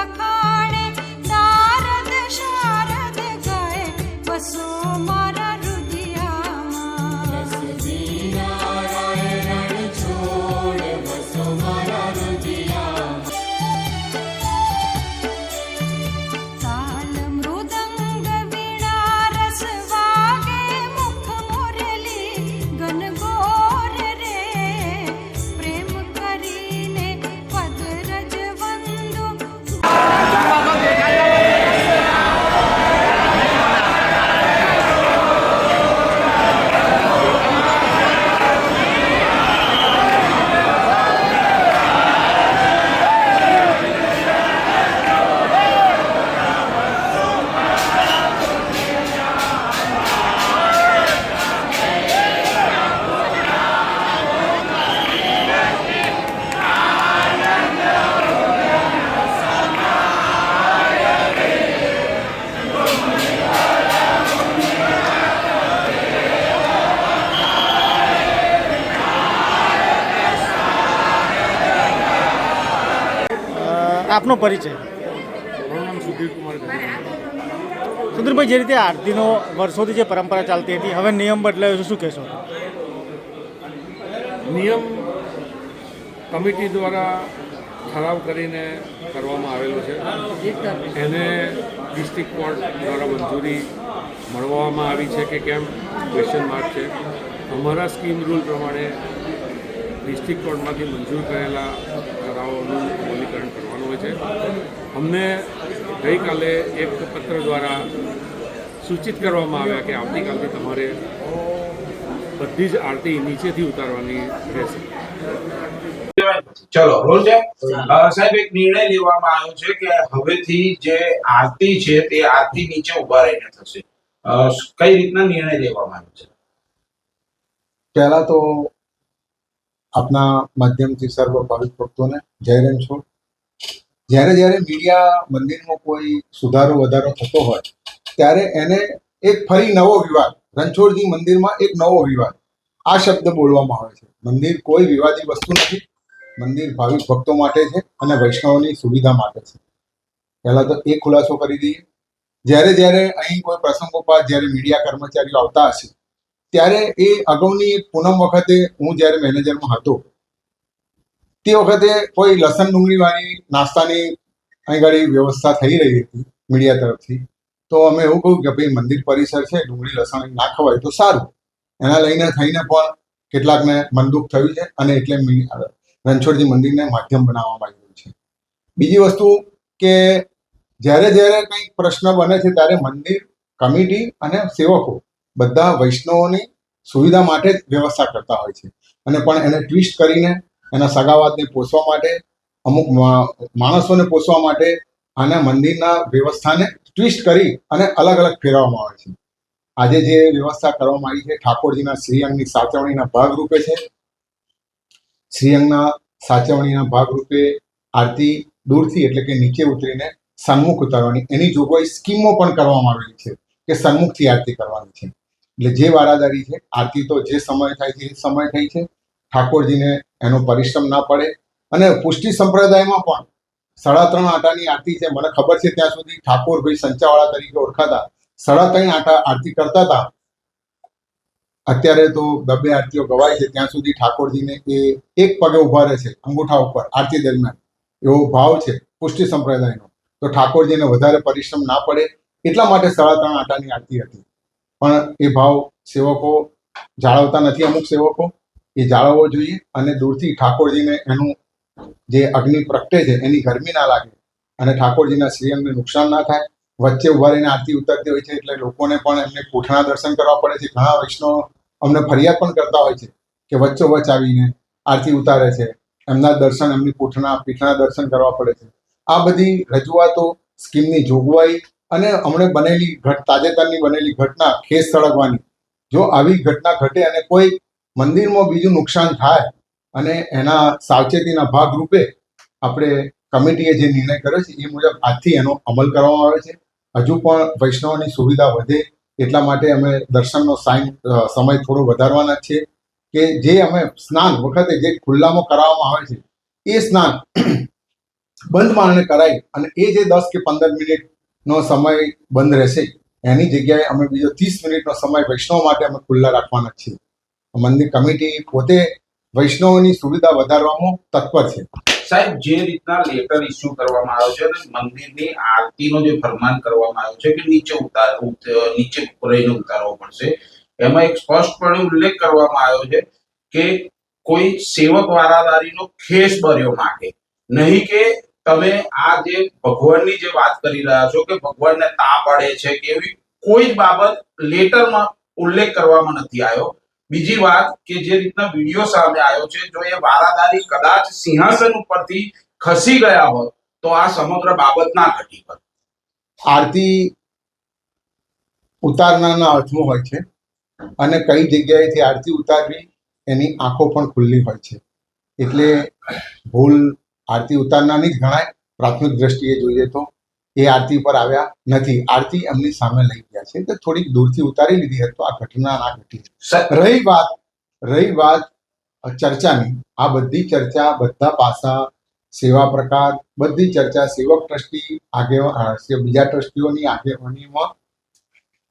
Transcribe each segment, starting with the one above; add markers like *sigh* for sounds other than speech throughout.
I. આપનો પરિચય. સુધીરભાઈ જે રીતે આરતીનો વર્ષોથી જે પરંપરા ચાલતી હતી હવે નિયમ બદલાયો છે શું કહેશો? નિયમ કમિટી દ્વારા ઠરાવ કરીને કરવામાં આવેલો છે. એને ડિસ્ટ્રિક્ટ કોર્ટ દ્વારા મંજૂરી મળવામાં આવી છે કે કેમ? ક્વેશ્ચન માર્ક છે. અમારા સ્કીમ રૂલ પ્રમાણે ડિસ્ટ્રિક્ટ કોર્ટમાંથી મંજૂર કરેલા ઠરાવોનું અમલીકરણ છે. અમને ગઈકાલે એક પત્ર દ્વારા સૂચિત કરવામાં આવ્યા કે આવતીકાલથી તમારે બધી જ આરતી નીચેથી ઉતારવાની રહેશે. ચલો સાહેબ એક નિર્ણય લેવામાં આવ્યો છે કે હવેથી જે આરતી છે તે આરતી નીચે ઊભા રહીને થશે. કઈ રીતના નિર્ણય લેવામાં આવ્યો છે? પહેલા તો આપના માધ્યમથી સર્વ ભાવિક ભક્તોને જય રણછોડ. જ્યારે જ્યારે મીડિયા મંદિરમાં કોઈ સુધારો વધારો થતો હોય, ત્યારે એને એક ફરી નવો વિવાદ, રણછોડજી મંદિરમાં એક નવો વિવાદ, આ શબ્દ બોલવામાં આવે છે. મંદિર કોઈ વિવાદી વસ્તુ નથી. મંદિર ભાવિક ભક્તો માટે છે અને વૈષ્ણવની સુવિધા માટે છે. પહેલા તો એ ખુલાસો કરી દઈએ. જ્યારે જ્યારે અહીં કોઈ પ્રસંગોપાત જ્યારે મીડિયા કર્મચારીઓ આવતા હશે, ત્યારે એ અગાઉની પૂનમ વખતે હું જ્યારે મેનેજરમાં હતો તે વખતે કોઈ લસણ ડુંગળીવાળી નાસ્તાની અહીં ગાડી વ્યવસ્થા થઈ રહી હતી મીડિયા તરફથી. તો અમે એવું કહ્યું કે ભાઈ મંદિર પરિસર છે, ડુંગળી લસણ ના ખવાય તો સારું. એના લઈને થઈને પણ કેટલાકને મનદુખ થયું છે અને એટલે રણછોડજી મંદિરને માધ્યમ બનાવવામાં આવ્યું છે. બીજી વસ્તુ કે જ્યારે જ્યારે કંઈક પ્રશ્ન બને છે ત્યારે મંદિર, કમિટી અને સેવકો બધા વૈષ્ણવોની સુવિધા માટે જ વ્યવસ્થા કરતા હોય છે. અને પણ એને ટ્વિસ્ટ કરીને એના સગાવાદને પોષવા માટે, અમુક માણસોને પોષવા માટે અને મંદિરના વ્યવસ્થાને ટ્વિસ્ટ કરી અને અલગ અલગ ફેરવવામાં આવે છે. આજે જે વ્યવસ્થા કરવામાં આવી છે, ઠાકોરજીના શ્રીઅંગની સાચવણીના ભાગરૂપે છે. શ્રીઅંગના સાચવણીના ભાગરૂપે આરતી દૂરથી એટલે કે નીચે ઉતરીને સન્મુખ ઉતારવાની, એની જોગવાઈ સ્કીમો પણ કરવામાં આવેલી છે કે સન્મુખથી આરતી કરવાની છે. એટલે જે વારાદારી છે, આરતી તો જે સમય થાય છે એ સમય થઈ છે. ઠાકોરજીને એનો પરિશ્રમ ના પડે. અને પુષ્ટિ સંપ્રદાયમાં પણ સાડા ત્રણ આટાની આરતી છે. મને ખબર છે ત્યાં સુધી ઠાકોરભાઈ સંચાવાળા તરીકે ઓળખાતા. સાડા ત્રણ આટા આરતી કરતા હતા. અત્યારે તો બબે આરતીઓ ગવાય છે. ત્યાં સુધી ઠાકોરજીને એ એક પગે ઊભા રહે છે અંગૂઠા ઉપર આરતી દરમિયાન. એવો ભાવ છે પુષ્ટિ સંપ્રદાયનો. તો ઠાકોરજીને વધારે પરિશ્રમ ના પડે એટલા માટે સાડા ત્રણ આટાની આરતી હતી. પણ એ ભાવ સેવકો જાળવતા નથી અમુક સેવકો. એ જાળવવો જોઈએ અને દૂરથી ઠાકોરજીને એનું જે અગ્નિ પ્રગટે છે, એની ગરમી ના લાગે અને ઠાકોરજીના શ્રીઅંગને નુકસાન ના થાય. વચ્ચે ઊભા રહીને આરતી ઉતરતી હોય છે એટલે લોકોને પણ એમને કોઠના દર્શન કરવા પડે છે. ઘણા વૈષ્ણવ અમને ફરિયાદ પણ કરતા હોય છે કે વચ્ચો વચ આવીને આરતી ઉતારે છે. એમના દર્શન, એમની કોઠના, પીઠના દર્શન કરવા પડે છે. આ બધી રજૂઆતો, સ્કીમની જોગવાઈ અને હમણે બનેલી ઘટ, તાજેતરની બનેલી ઘટના ખેસ સળગવાની. જો આવી ઘટના ઘટે અને કોઈ મંદિરમાં બીજું નુકસાન થાય અને એના સાવચેતીના ભાગ રૂપે આપણે કમિટીએ જે નિર્ણય કર્યો છે, એ મુજબ આજથી એનો અમલ કરવામાં આવે છે. હજુ પણ વૈષ્ણવની સુવિધા વધે એટલા માટે અમે દર્શનનો સાઈન સમય થોડો વધારવાના છીએ કે જે અમે સ્નાન વખતે જે ખુલ્લામાં કરાવવામાં આવે છે, એ સ્નાન *clears throat* બંધ મારણે કરાવી અને એ જે દસ કે પંદર મિનિટનો સમય બંધ રહેશે, એની જગ્યાએ અમે બીજો ત્રીસ મિનિટનો સમય વૈષ્ણવ માટે અમે ખુલ્લા રાખવાના છીએ. મંદિર કમિટી પોતે વૈષ્ણવોની સુવિધા વધારવામાં તત્પર છે. સાહેબ, જે રીતના લેટર ઇસ્યુ કરવામાં આવ્યો છે અને મંદિરની આરતીનો જે ફરમાન કરવામાં આવ્યો છે કે નીચે ઉતાર નીચે રહીને ઉતારવો પડશે, એમાં એક સ્પષ્ટપણે ઉલ્લેખ કરવામાં આવ્યો છે કે કોઈ સેવક વારાદારીનો ખેસ ભર્યો માટે નહીં કે તમે આ જે ભગવાનની જે વાત કરી રહ્યા છો કે ભગવાનને તાપ પડે છે કે એવી કોઈ બાબત લેટરમાં ઉલ્લેખ કરવામાં નથી આવ્યો. બીજી વાત કે જે રીતના વીડિયો સામે આવ્યો છે, જો એ વારાદારી કદાચ સિંહાસન ઉપરથી ખસી ગયા હોત, તો આ સમગ્ર બાબત ના ઘટી હોત. આરતી ઉતારનારના અર્થમાં હોય છે અને કઈ જગ્યાએથી આરતી ઉતારવી એની આંખો પણ ખુલ્લી હોય છે. એટલે ભૂલ આરતી ઉતારનારની જ ગણાય, પ્રાથમિક દ્રષ્ટિએ જોઈએ તો. એ આરતી પર આવ્યા નથી. આરતી એમની સામે લઈ ગયા છે. તો થોડીક દૂરથી ઉતારી લીધી હતી. તો આ ઘટના ના ઘટી. રહી વાત રહી વાત ચર્ચાની. આ બધી ચર્ચા બધા પાસા સેવા પ્રકાર બધી ચર્ચા સેવક ટ્રસ્ટી આગેવાન બીજા ટ્રસ્ટીઓની આગેવાનીમાં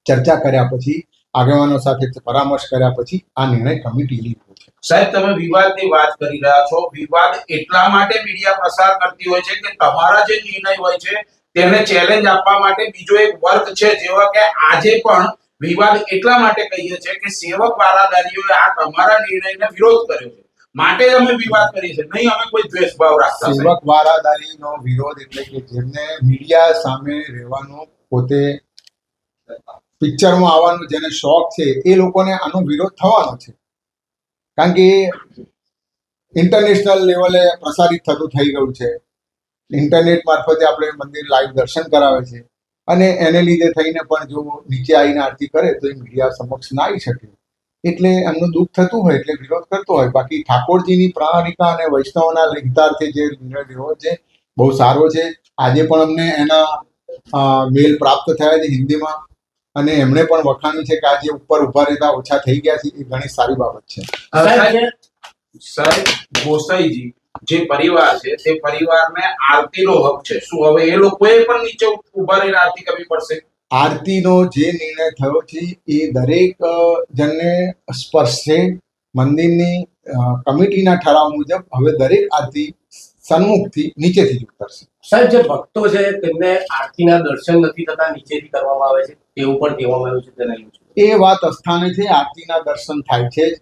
ચર્ચા કર્યા પછી આગેવાનો સાથે પરામર્શ કર્યા પછી આ નિર્ણય કમિટી લીધો છે. સાહેબ તમે વિવાદની વાત કરી રહ્યા છો. વિવાદ એટલા માટે મીડિયા પ્રસાર કરતી હોય છે કે તમારા જે નિર્ણય હોય છે તેને ચેલેન્જ આપવા માટે બીજો એક વર્ગ છે, જેવા કે આજે પણ વિવાદ એટલા માટે કહીએ છીએ કે સેવક વારાદારીઓએ આ તમારા નિર્ણયને વિરોધ કર્યો છે. માટે અમે વિવાદ કરીએ છીએ, નહીં, અમે કોઈ દ્વેષભાવ રાખતા સાહેબ. સેવક વારાદારીનો વિરોધ એટલે કે જેમને મીડિયા સામે રહેવાનો પોતે પિક્ચરમાં આવવાનો જેને શોખ છે, એ લોકોને આનો વિરોધ થવાનો છે. કારણ કે ઇન્ટરનેશનલ લેવલે પ્રસારિત થતું થઈ ગયું છે. ઇન્ટરનેટ મારફતે આપણે મંદિર લાઈવ દર્શન કરાવે છે. અને એને લીધે થઈને પણ જો નીચે આવીને આરતી કરે તો એ મીડિયા સમક્ષ ના આવી શકે. એટલે એમનું દુઃખ થતું હોય એટલે વિરોધ કરતો હોય. બાકી ઠાકોરજીની પ્રાણિકા અને વૈષ્ણવના હિતાર્થે જે નિર્ણય લેવો છે બહુ સારો છે. આજે પણ અમને એના મેલ પ્રાપ્ત થયા છે હિન્દીમાં. અને એમણે પણ વખાણ્યું છે કે આજે ઉપર ઊભા રહેતા ઓછા થઈ ગયા છે એ ઘણી સારી બાબત છે. સાહેબ ગોસાઈજી જે પરિવાર છે તે પરિવારને આરતીનો હક છે. શું હવે એ લોકોએ પણ નીચે ઊભા રહીને આરતી કરવી પડશે? આરતીનો જે નિર્ણય થયો છે એ દરેક જણને સ્પર્શશે. મંદિરની કમિટીના ઠરાવ મુજબ હવે દરેક આરતી સન્મુખથી નીચેથી જ ઉતરશે. સાહેબ જે ભક્તો છે તેમને આરતીના દર્શન નથી થતા નીચેથી કરવામાં આવે છે તેવું પણ કહેવામાં આવ્યું છે તેને એ વાત અસ્થાને છે આરતીના દર્શન થાય છે જ.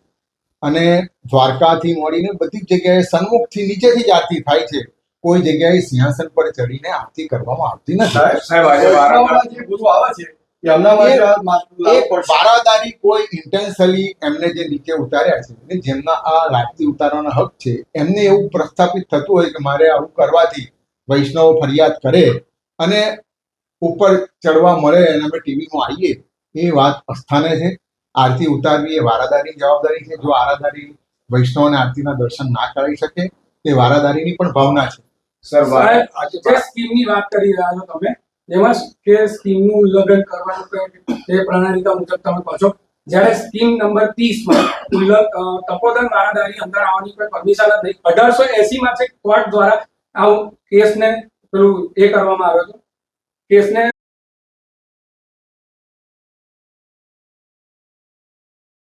અને દ્વારકાથી મળીને બધી જ જગ્યાએ સન્મુખથી નીચેથી જ આરતી થાય છે કોઈ જગ્યાએ સિંહાસન પર ચડીને આરતી કરવામાં આવતી નથી. બારાદારી કોઈ ઇન્ટેન્શલી એમને જે નીચે ઉતાર્યા છે અને જેમના આ લાગતી ઉતારવાનો હક છે એમને એવું પ્રસ્થાપિત થતું હોય કે મારે આવું કરવાથી વૈષ્ણવ ફરિયાદ કરે અને ઉપર ચડવા મળે અને અમે ટીવીમાં આવીએ એ વાત અસ્થાને છે. આરતી ઉતારવી એ વારાદારી જવાબદારી છે. જો આરાધારી વૈષ્ણવને આરતીના દર્શન ના કરાવી શકે તે વારાદારીની પણ ભાવના છે. સર જે સ્કીમની વાત કરી રહ્યા છો તમે એમાં કે સ્કીમનું ઉલ્લંઘન કરવાનું તે પ્રણાલિકા મુજબ તમે કહો છો. જ્યારે સ્કીમ નંબર 30 માં ઉલ્લંઘ તપોધન વારાદારી અંદર આવવાની કોઈ પરમિશન જ નહીં. અઢારસો એસી માં છે કોર્ટ દ્વારા આવું કેસને પેલું એ કરવામાં આવ્યો હતો. કેસને